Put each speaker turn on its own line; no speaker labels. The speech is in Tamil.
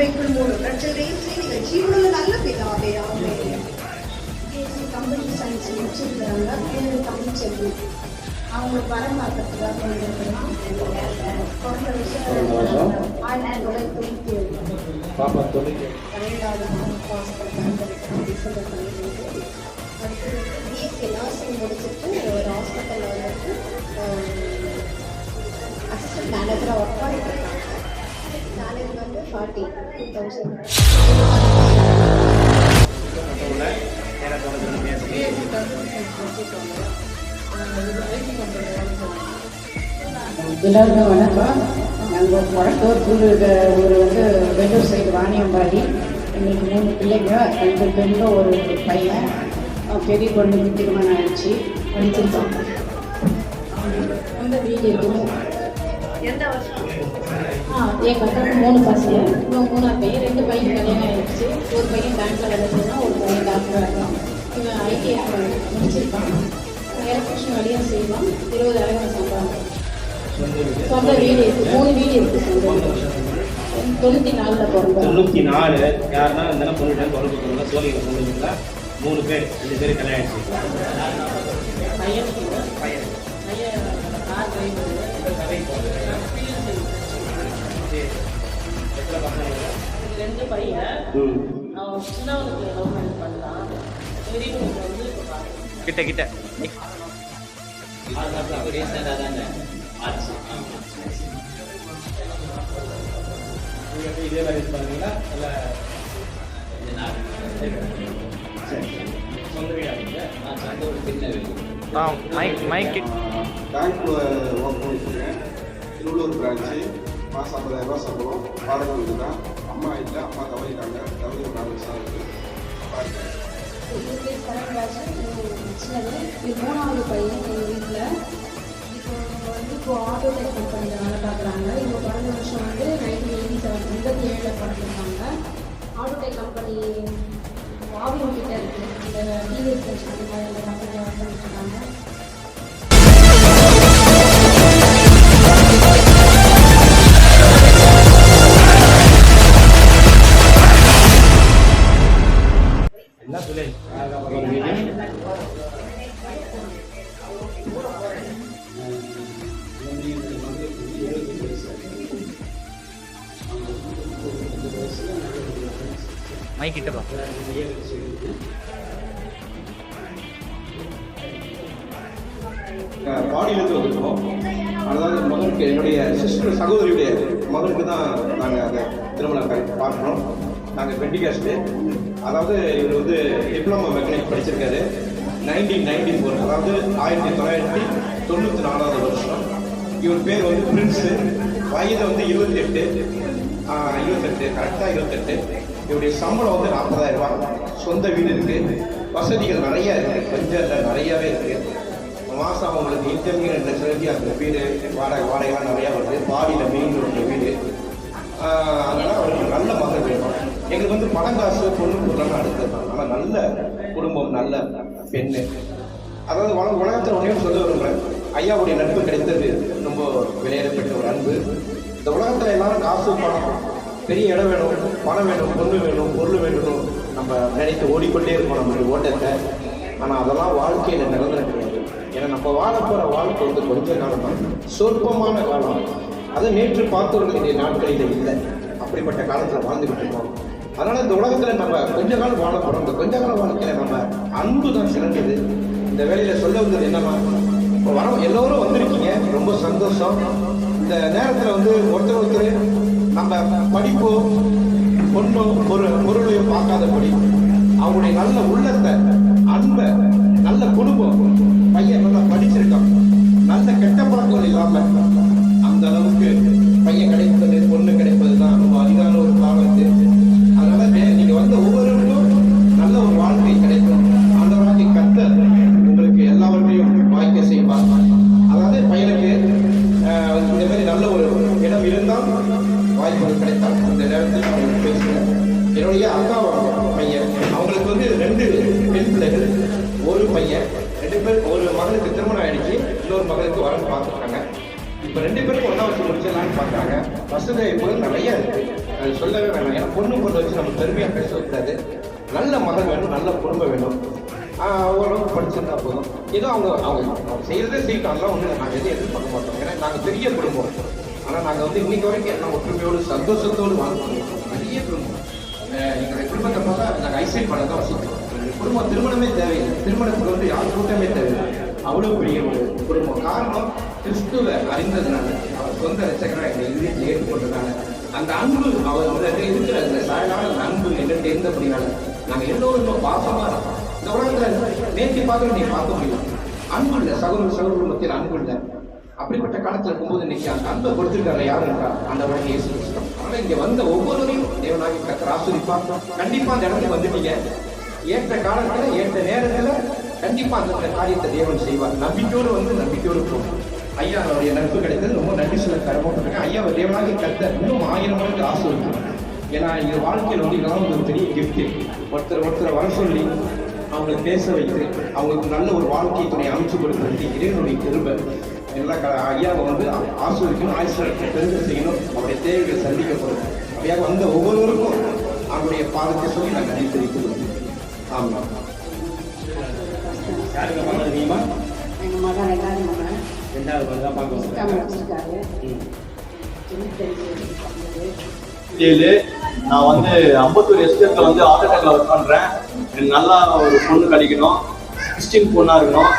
வைக்கும் ஒரு பிரச்சனையும் செய்யுங்க ஜீவனுள்ள நல்ல பிதாவே ஆமே கம்ப்யூட்டர் சயின்ஸ் முடிச்சிருக்கிறாங்க பிள்ளைங்க தமிழ் செல்வி. அவங்களுக்கு வர பார்க்கறதுக்காக பிறந்த வருஷம் ஆயிரத்தி தொள்ளாயிரத்தி தொண்ணூற்றி ஏழு தமிழ்நாடு பாஸ் பண்ணிட்டு அடுத்து பிஎஸ்சி நர்சிங் முடிச்சுட்டு ஒரு ஹாஸ்பிட்டலில் வந்துட்டு அசிஸ்டன்ட் மேனேஜராக ஒர்க் பண்ணிட்டு ஃபார்ட்டி டூ தௌசண்ட்
எல்லாருக்கும் வணக்கம். நாங்கள் கொடத்தூர் புது ஒரு வந்து வெள்ளூர் சைடு வாணியம்பாடி. எங்களுக்கு மூணு பிள்ளைங்க ரெண்டு பெண்கள் ஒரு பையன். பெரிய பொண்ணுக்கு திருமணம் ஆயிடுச்சு. படிச்சிருக்கோம். அந்த வீடு எதுவும் என் அக்காவுக்கு மூணு பசங்க இன்னும் மூணாவது பையன் ரெண்டு பையன் கல்யாணம் ஆயிடுச்சு. ஒரு பையன் பேங்க்கில் வேலை செய்யணும் ஒரு பையன் டாக்டராக இருக்கான் இவன் ஐடிஐ முடிச்சிருக்கான் எலக்ட்ரிஷன் வேலையும் செய்வான். இருபதாயிரம் சம்பளம் சொந்த வீடு இருக்கு மூணு வீடு இருக்கு சொந்த தொண்ணூற்றி நாலில் பிறந்தோம்
தொண்ணூற்றி நாலு யாருன்னா இருந்தாலும் பொண்ணுட்டு தொடர்பு கொள்ளுங்க சோழிகள் மூணு பேர் ரெண்டு பேர் கல்யாணம் ஆயிடுச்சு.
பையனுக்கு சின்னவனுக்கு லவ் மேரேஜ் பண்ணலாம் பெரியவனுக்கு வந்து
கிட்ட கிட்ட. இதே மாதிரி இது பண்ணுறீங்களா இல்லை சரி சொந்த வீடா
ஆ மைக் மைக்
பேங்க் ஒர்க் பண்ணிட்டுருக்கேன். திருவள்ளூர் பிரான்ச்சு மாதம் ஐம்பதாயிரம் சம்பளம் வாடகை வீடு தான் அம்மா இல்லை அம்மா தவறிட்டாங்க தவறி ஒரு நாலு வருஷம் ஆகுது அப்பா
சின்னது இது மூணாவது பையன் எங்கள் வீட்டில் இப்போ வந்து இப்போ ஆட்டோடெக் கம்பெனியில் வேலை பார்க்குறாங்க இப்போ பிறந்த வருஷம் வந்து நைன்டீன் எயிட்டி செவன் எண்பத்தி ஏழில் பிறந்திருக்காங்க ஆட்டோடெக் கம்பெனி ஆவியம் கிட்ட இருக்குது அந்த டிவிஎஸ்
எல்லாம் சொல்லி ஒரு மீடியம்
மைக் கிட்ட பா
பாடியிலேருந்து வந்துருக்கோம். அதாவது மகனுக்கு என்னுடைய சிஸ்டர் சகோதரியுடைய மகனுக்கு தான் நாங்கள் அதை திருமணம் பார்க்குறோம் நாங்கள் பெண்டிகாஸ்ட்டு அதாவது இவர் வந்து டிப்ளமோ மெக்கானிக் படிச்சிருக்காரு. நைன்டீன் நைன்டி ஃபோர் அதாவது ஆயிரத்தி தொள்ளாயிரத்தி தொண்ணூற்றி நாலாவது வருஷம். இவர் பேர் வந்து பிரின்ஸு. வயது வந்து இருபத்தெட்டு. இருபத்தெட்டு கரெக்டாக இருபத்தெட்டு. இவருடைய சம்பளம் வந்து நாற்பதாயிரம் சொந்த வீடு இருக்குது வசதிகள் நிறையா இருக்குது கொஞ்சம் இல்லை இருக்குது மாதம் அவங்களுக்கு இன்கமிங் ரெண்டு லட்சம் அந்த வீடு வாடகை வாடகைலாம் நிறையா வருது. பாடியில் மெயின் ரோட்டில் வீடு ஆஹ் அதனால அவருக்கு நல்ல மகன் வேணும் எங்களுக்கு வந்து பணம் காசு பொண்ணு கொடுத்தாங்க அடுத்தது. ஆனால் நல்ல குடும்பம் நல்ல பெண்ணு. அதாவது உலக உலகத்தில் ஒன்றே சொல்ல விரும்புகிறேன் ஐயாவுடைய நட்பு கிடைத்தது ரொம்ப விளையாடப்பட்ட ஒரு அன்பு. இந்த உலகத்தில் எல்லாரும் காசு பணம் பெரிய இடம் வேணும் பணம் வேணும் பொண்ணு வேணும் பொருள் வேணும் நம்ம நினைத்து ஓடிக்கொண்டே இருக்கோம் நம்மளுடைய ஓட்டத்தை. ஆனால் அதெல்லாம் வாழ்க்கையில் நிரந்தரம் கிடையாது. ஏன்னா நம்ம வாழ போகிற வாழ்க்கை வந்து கொஞ்ச காலம் தான். சொற்பமான காலம். அதை நேற்று பார்த்தவர்கள் நாட்களில் இல்லை. அப்படிப்பட்ட காலத்தில் வாழ்ந்துகிட்டு இருக்கோம். அதனால இந்த உலகத்தில் நம்ம கொஞ்ச காலம் வாழ போகிறோம் இந்த கொஞ்ச கால வாழ்க்கையில் நம்ம அன்பு தான் சிறந்தது. இந்த வேலையில சொல்ல வந்தது என்னமா இப்போ வர எல்லோரும் வந்திருக்கீங்க. ரொம்ப சந்தோஷம். இந்த நேரத்தில் வந்து ஒருத்தர் ஒருத்தர் நம்ம படிப்போ பொண்ணோ ஒரு பொருளையோ பார்க்காதபடி அவங்களுடைய நல்ல உள்ளத்தை அன்பை நல்ல குடும்பம் பையன் நல்லா படிச்சிருக்கான். நல்ல கெட்ட பழக்கம் இல்லை என்னுடைய அக்கா பையன். அவங்களுக்கு வந்து ரெண்டு பெண் பிள்ளைகள் ஒரு பையன். ரெண்டு பேர் ஒரு மகளுக்கு திருமணம் ஆயிடுச்சு இன்னொரு மகளுக்கு வரன்னு பார்த்துருக்காங்க. இப்போ ரெண்டு பேருக்கும் ஒன்றா வச்சு முடிச்சிடலாம்னு பார்க்குறாங்க. வசதி வாய்ப்புகள் நிறைய இருக்குது அது சொல்லவே வேணாம். ஏன்னா பொண்ணு பொண்ணு வச்சு நம்ம பெருமையாக பேசக்கூடாது நல்ல மகன் வேணும் நல்ல குடும்பம் வேணும். ஓரளவுக்கு படிச்சிருந்தா போதும். ஏதோ அவங்க அவங்க அவங்க செய்கிறதே செய்யட்டும். அதெல்லாம் ஒன்று நாங்கள் எதுவும் எதிர்பார்க்க மாட்டோம். ஏன்னா நாங்கள் பெரிய குடும்பம். ஆனால் நாங்கள் வந்து இன்னைக்கு வரைக்கும் எல்லாம் ஒற்றுமையோடு சந்தோஷத்தோடு வாழ்க்கை நிறைய குடும்பம். எங்களுடைய குடும்பத்தை பார்த்தா நாங்கள் ஐசைட் பண்ண தான் வசிக்கிறோம் குடும்பம் திருமணமே தேவையில்லை. திருமணத்துக்கு வந்து யார் கூட்டமே தேவையில்லை. அவ்வளோ பெரிய ஒரு குடும்பம். காரணம் கிறிஸ்துவை அறிந்ததுனால அவர் சொந்த ரச்சகராக எங்கள் இதயத்தில் ஏற்றுக்கொண்டதுனால அந்த அன்பு அவர் வந்து இருக்கிற அந்த சாயலான அந்த அன்பு எங்கிட்ட இருந்தபடினால நாங்கள் எல்லோரும் பாசமாக பாசமா இருக்கோம். இந்த உலகத்தில் நேற்று பார்த்து நீ பார்க்க முடியும். அன்பு இல்லை சகோதர சகோதர மத்தியில் அன்பு இல்லை. அப்படிப்பட்ட காலத்துல இருக்கும்போது இன்னைக்கு அந்த அன்பை கொடுத்திருக்காரு யாரு என்றால் அந்த வழி இயேசு கிறிஸ்து. அதனால இங்க வந்த ஒவ்வொருவரையும் தேவனாகி கத்தர் ஆசிரிப்பா கண்டிப்பா அந்த இடத்துக்கு வந்துட்டீங்க. ஏற்ற காலத்துல ஏற்ற நேரத்துல கண்டிப்பா அந்த காரியத்தை தேவன் செய்வார். நம்பிக்கையோடு வந்து நம்பிக்கையோடு போகும் ஐயா அவருடைய நட்பு கிடைத்தது ரொம்ப நன்றி சொல்ல கடமைப்பட்டிருக்கேன் ஐயா அவர் தேவனாகி கத்த இன்னும் ஆயிரம் மடங்கு ஆசிர்வதிக்கணும் ஏன்னா இது வாழ்க்கையில் வந்து இதெல்லாம் ஒரு பெரிய கிஃப்ட் ஒருத்தர் ஒருத்தரை வர சொல்லி அவங்களை பேச வைத்து அவங்களுக்கு நல்ல ஒரு வாழ்க்கை துணை அமைச்சு கொடுக்கிறது இறைவனுடைய கிருபை. எல்லா க ஐயாவை வந்து ஆசிரியக்கணும் ஆசிரியருக்கு பெருமை செய்யணும் அவருடைய தேவைகளை சந்திக்கப்படும். அப்படியாக வந்த ஒவ்வொருவருக்கும் அவருடைய பாதத்தை சொல்லி நான் நன்றி தெரிவித்துள்ளோம் ஆமாம்.
யாருக்கு மகன் இருக்கீமா
எங்கள் மகன் ரெண்டாவது மகன்.
ரெண்டாவது மகன் தான் பார்க்க ம்.
ஏழு. நான் வந்து அம்பத்தூர் எஸ்டேட்ல வந்து டேக்ல ஒர்க் பண்றேன். எனக்கு நல்லா ஒரு பொண்ணு கிடைக்கணும். கிறிஸ்டின் பொண்ணா இருக்கணும்.